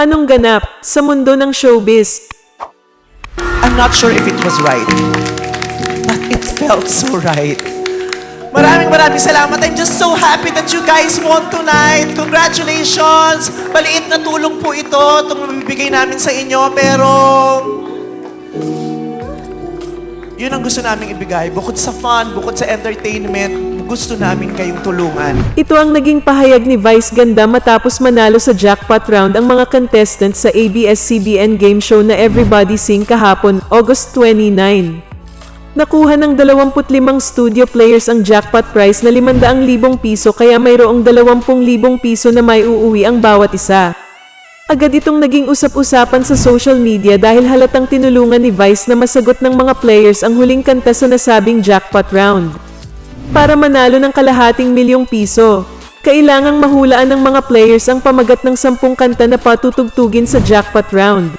Anong ganap sa mundo ng showbiz? I'm not sure if it was right. But it felt so right. Maraming maraming salamat. I'm just so happy that you guys won tonight. Congratulations! Maliit na tulong po ito, itong mabibigay namin sa inyo, pero... Yun ang gusto namin ibigay. Bukod sa fun, bukod sa entertainment, gusto namin kayong tulungan. Ito ang naging pahayag ni Vice Ganda matapos manalo sa jackpot round ang mga contestants sa ABS-CBN game show na Everybody Sing kahapon, August 29. Nakuha ng 25 studio players ang jackpot prize na 500,000 piso kaya mayroong 20,000 piso na may uuwi ang bawat isa. Agad itong naging usap-usapan sa social media dahil halatang tinulungan ni Vice na masagot ng mga players ang huling kanta sa nasabing jackpot round. Para manalo ng kalahating milyong piso, kailangang mahulaan ng mga players ang pamagat ng sampung kanta na patutugtugin sa jackpot round.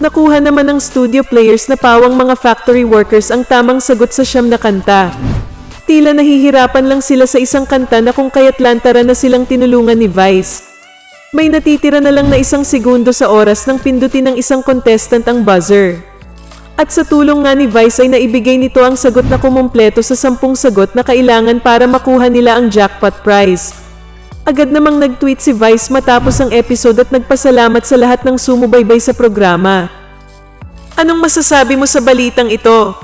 Nakuha naman ng studio players na pawang mga factory workers ang tamang sagot sa siyam na kanta. Tila nahihirapan lang sila sa isang kanta na kung kaya't lantara na silang tinulungan ni Vice. May natitira na lang na isang segundo sa oras nang pindutin ng isang contestant ang buzzer. At sa tulong nga ni Vice ay naibigay nito ang sagot na kumumpleto sa sampung sagot na kailangan para makuha nila ang jackpot prize. Agad namang nag-tweet si Vice matapos ang episode at nagpasalamat sa lahat ng sumubaybay sa programa. Anong masasabi mo sa balitang ito?